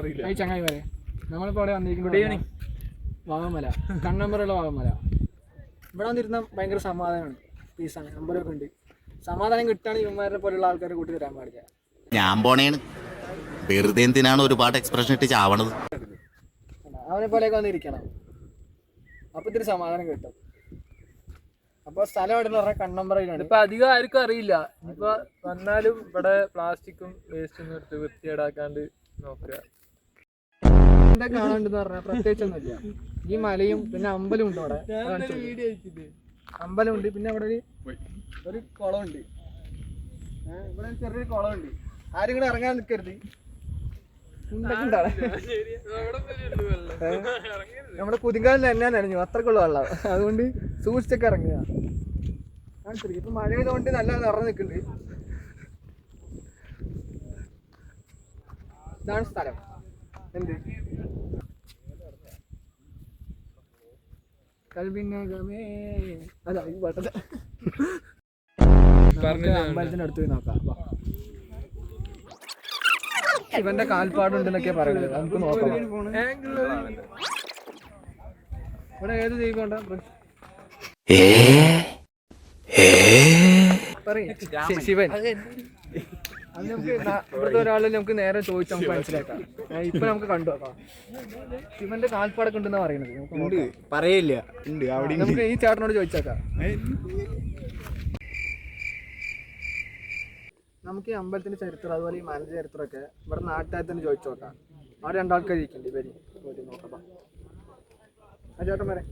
അറിയില്ല. ചങ്ങായി വരെ നമ്മളിപ്പോൾ അവിടെ വന്നിരിക്കുന്നത് ഗുഡ് ഈവനിങ് വാഗമല കണ്ണമ്പറുള്ള വാഗമല. ഇവിടെ വന്നിരുന്ന ഭയങ്കര സമാധാനമാണ്. പീസാണ് നമ്പറൊക്കെ ഉണ്ട്. സമാധാനം കിട്ടുകയാണെങ്കിൽ ഇവന്മാരെ പോലുള്ള ആൾക്കാരെ കൂട്ടി തരാൻ പാടില്ല. ഞാൻ പോണേണ്. വെറുതെ എന്തിനാണ് ഒരുപാട് എക്സ്പ്രഷൻ ഇട്ട് ചാവണത്? അവനെ പോലെയൊക്കെ വന്നിരിക്കണം. അപ്പൊ ഇത്തിരി സമാധാനം കിട്ടും. അപ്പൊ സ്ഥലം എവിടെ പറഞ്ഞാൽ കണ്ണമ്പറയിലാണ് ഇപ്പൊ അധികം ആർക്കും അറിയില്ല. ഇപ്പൊ വന്നാലും ഇവിടെ പ്ലാസ്റ്റിക്കും വേസ്റ്റും എടുത്ത് വൃത്തിയേടാക്കാണ്ട് നോക്കുക. എന്താ കാണാണ്ടെന്ന് പറഞ്ഞാൽ പ്രത്യേകിച്ചൊന്നുമില്ല. ഈ മലയും പിന്നെ അമ്പലം ഉണ്ട് അവിടെ. അമ്പലം ഉണ്ട് പിന്നെ അവിടെ ഒരു ഒരു കുളമുണ്ട്. ഇവിടെ ഒരു ചെറിയൊരു കുളമുണ്ട്. ആരും കൂടെ ഇറങ്ങാൻ നിൽക്കരുത് നമ്മുടെ കുതിങ്കാലിൽ തന്നെ നനഞ്ഞു അത്രക്കുള്ള വെള്ളം. അതുകൊണ്ട് സൂക്ഷിച്ചൊക്കെ ഇറങ്ങുക. ഇപ്പൊ മഴ പെയ്തുകൊണ്ട് നല്ല നിറഞ്ഞു നിൽക്കുന്നുണ്ട്. ഇതാണ് സ്ഥലം. എന്ത്? കൽബിനകമേ അല്ല ഈ പാട്ടല്ല അമ്പലത്തിന്റെ അടുത്ത് പോയി നോക്കാം. ഇവന്റെ കാൽപ്പാടുണ്ടെന്നൊക്കെ പറയുന്നത്. നമുക്ക് നോക്കാം ഇവിടെ ഏത് ദൈവം ഉണ്ടാ ശിവൻ. അത് നമുക്ക് ഇവിടുത്തെ ഒരാളെ നമുക്ക് നേരെ ചോദിച്ചാൽ നമുക്ക് മനസ്സിലാക്കാം. ഇപ്പൊ നമുക്ക് കണ്ടു നോക്കാം. ശിവന്റെ കാൽപ്പാടൊക്കെ ഉണ്ടെന്ന് പറയുന്നത്. നമുക്ക് നോക്കാം. പറയില്ല ഉണ്ട്. അവിടെ നമുക്ക് ഈ ചേട്ടനോട് ചോദിച്ചേക്കാം. നമുക്ക് ഈ അമ്പലത്തിന്റെ ചരിത്രം അതുപോലെ ഈ മലന്റെ ചരിത്രമൊക്കെ ഇവിടെ നാട്ടുകാരത്തിന് ചോദിച്ചു നോക്കാം. അവിടെ രണ്ടാൾക്കാർ ഇരിക്കുന്നുണ്ട് ഇവർ. നോക്കാം. ആ ചേട്ടൻ വരെ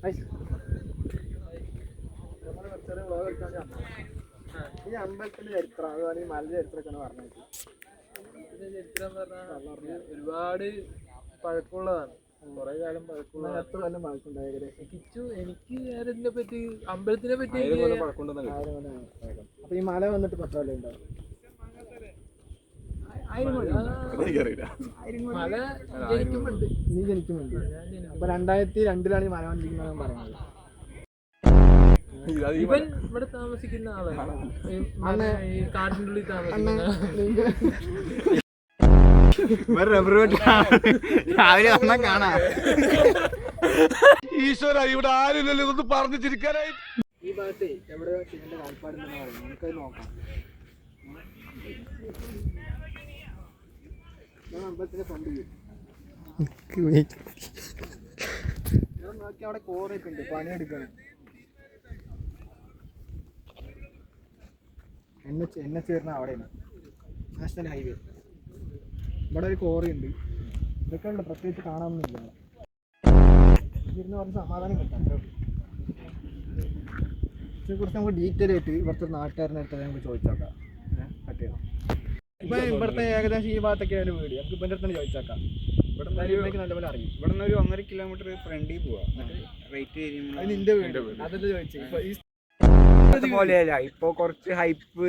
ഈ അമ്പലത്തിന്റെ ചരിത്രം അതുപോലെ മല മലന്റെ ചരിത്രമൊക്കെ ഒന്ന് പറഞ്ഞേക്ക്. ഇതിന്റെ ചരിത്രം പറഞ്ഞാൽ ഒരുപാട് പഴക്കമുള്ളതാണ്. കുറെ കാലം പഴക്കമുള്ള എത്ര കാലം പഴക്കമുണ്ട് ഏകദേശം? കിച്ചു എനിക്ക് നേരെ ഇതിനെ പറ്റി അമ്പലത്തിനെ പറ്റി അപ്പൊ ഈ മല വന്നിട്ട് പത്ത് കൊല്ലം ഉണ്ടാവും മല ജനിക്കുമ്പോണ്ട്. നീ ജനിക്കുന്നുണ്ട് അപ്പൊ രണ്ടായിരത്തി രണ്ടിലാണ് ഈ മല വന്നിരിക്കുന്നത് പറയുന്നത്. ഇവൻ ഇവിടെ താമസിക്കുന്ന ആളാണ്. ഈ ഉള്ളിൽ താമസിക്കുന്ന രാവിലെ വന്നാ കാണാ. ഈശ്വര ഇവിടെ ആരുമില്ലല്ലോ ഇതൊന്ന് പറഞ്ഞു ചിരിക്കാനായി ഈ ഭാഗത്ത് എവിടെ ശിവന്റെ നമുക്കത് നോക്കാം. അമ്പലത്തിന്റെ ഫ്രണ്ട് നോക്കി അവിടെ കോറൊക്കെ ഉണ്ട്. പണിയെടുക്കാണ്. എന്നെ എച്ച് വരുന്ന അവിടെയാണ്. National highway. ഇവിടെ ഒരു കോറി ഉണ്ട്. ഇതൊക്കെ ഉണ്ട് പ്രത്യേകിച്ച് കാണാനൊന്നുമില്ല. ഇരുന്ന് പറഞ്ഞ് സമാധാനം കിട്ടാം ഇതിനെ കുറിച്ച് ഇതിനെക്കുറിച്ച് നമുക്ക് ഡീറ്റെയിൽ ആയിട്ട് ഇവിടുത്തെ നാട്ടുകാരനെ അടുത്ത് നമുക്ക് ചോദിച്ചേക്കാം. കട്ട് ചെയ്യണം ഇപ്പൊ ഇവിടുത്തെ ഏകദേശം ഈ ഭാഗത്തൊക്കെ ഒരു വീട്. നമുക്ക് ഇപ്പം അടുത്ത് ചോദിച്ചേക്കാം. ഇവിടെ നല്ലപോലെ അറിയും? ഇവിടെ നിന്ന് ഒരു ഒന്നര കിലോമീറ്റർ ഫ്രണ്ടിൽ പോവാ. റേറ്റ് നിന്റെ വീട്. അതല്ലേ ചോദിച്ചു. ഇപ്പൊ ഈ പോലെയല്ല. ഇപ്പൊ കുറച്ച് ഹൈപ്പ്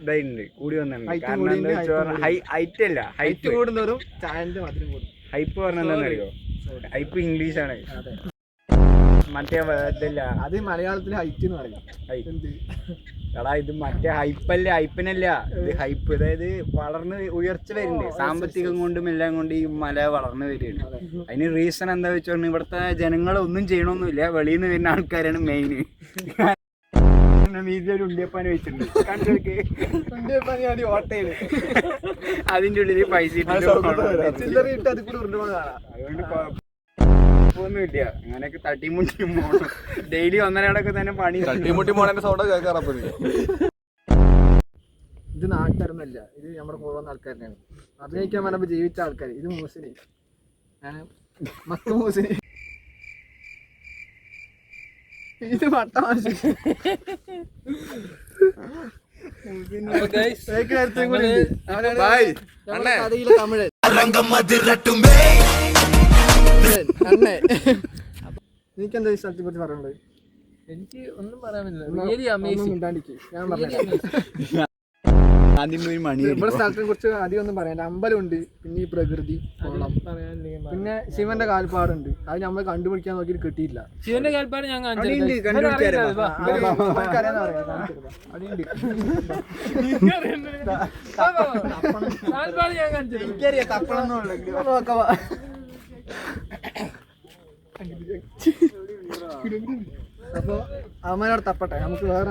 ഇതായിട്ടുണ്ട് കൂടി വന്നിട്ടുണ്ട്. കാരണം എന്താ വെച്ചാൽ ഹൈറ്റ് അല്ല ഹൈറ്റ് കൂടുന്നവരും മാത്രം മധുരം കൂടും. ഹൈപ്പ് പറഞ്ഞാൽ എന്താണെന്നറിയോ ഹൈപ്പ് ഇംഗ്ലീഷ് ആണ് മറ്റേ ഇതല്ല. അത് മലയാളത്തിൽ ഹൈറ്റ് എന്ന് പറയും. എടാ ഇത് മറ്റേ ഹൈപ്പല്ല ഹൈപ്പിനല്ല. ഇത് ഹൈപ്പ് അതായത് വളർന്ന് ഉയർച്ച വരുന്നുണ്ട്. സാമ്പത്തികം കൊണ്ടും എല്ലാം കൊണ്ട് ഈ മല വളർന്നു വരികയാണ്. അതിന് റീസൺ എന്താ വെച്ചാൽ ഇവിടുത്തെ ജനങ്ങളൊന്നും ചെയ്യണമൊന്നുമില്ല വെളിയിൽ നിന്ന് വരുന്ന ആൾക്കാരാണ് മെയിൻ ഒരു വെച്ചിട്ടുണ്ട്. ഓട്ടയിൽ അതിന്റെ ഉള്ളിൽ പൈസ. ചില്ലറ ഇട്ട് അത് കൂടെ ഉരുണ്ട് കാണാം. അതുകൊണ്ട് കുഴപ്പമൊന്നുമില്ല അങ്ങനെയൊക്കെ തട്ടിമുട്ടി ഡെയിലി ഒന്നരടൊക്കെ തന്നെ പണി. തട്ടിമുട്ടി മോനെ സൗണ്ട് കേൾക്കാറപ്പോ ഇത് നാട്ടുകാരൊന്നല്ല ഇത് നമ്മുടെ കൂടെ വന്ന ആൾക്കാരനാണ്. അഭിനയിക്കാൻ പറഞ്ഞപ്പോ ജീവിച്ച ആൾക്കാർ ഇത് മൂസിനി. മക്ക മൂസിനി. ഇത് അണ്ണേ. എനിക്കെന്താ ഈ സ്ഥലത്തെ പറ്റി പറയുന്നത് എനിക്ക് ഒന്നും പറയാനില്ല ഞാൻ പറഞ്ഞു ആദ്യം കുറിച്ച് അധികം ഒന്നും പറയാൻ അമ്പലമുണ്ട് പിന്നെ ഈ പ്രകൃതി പിന്നെ ശിവന്റെ കാൽപ്പാടുണ്ട്. അത് നമ്മൾ കണ്ടുപിടിക്കാൻ നോക്കിയിട്ട് കിട്ടിയില്ല. ശിവന്റെ കാൽപ്പാട് ഞാൻ പറയാം നോക്കാം. അപ്പൊ അമ്മനോട് തപ്പട്ടെ. നമുക്ക് വേറെ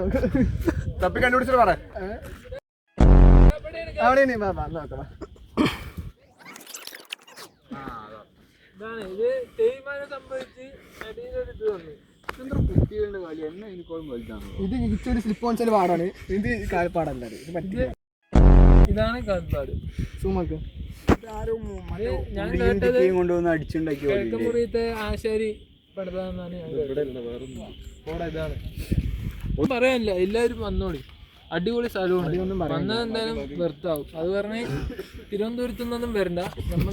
തപ്പി കണ്ടുപിടിച്ചിട്ട് പറ. വാ, നോക്കാം. ഇതാണ് ഇത് തേയ്മാനം സംഭവിച്ച് അടിയിലൊരു ഇത് വന്നു. ഇത് ഇച്ചൊരു സ്ലിപ്പ് ഓൺ പാടാണ്. ഇത് കാൽപ്പാടല്ല ഇത്. പറ്റില്ല. ഇതാണ് കാൽപ്പാട്. സുമക്ക്. ഞാൻ കേട്ടത് കൊണ്ടുവന്ന് അടിച്ചുണ്ടാക്കി കിഴക്കമുറിയത്തെ ആശാരി പെടുത്താന്നാണ് ഞാൻ പറയാനില്ല എല്ലാവരും വന്നോളി. അടിപൊളി സ്ഥലമാണ്. വന്നത് എന്തായാലും വെറുത്താവും അത് പറഞ്ഞ് തിരുവനന്തപുരത്തു നിന്നൊന്നും വരണ്ട. നമ്മൾ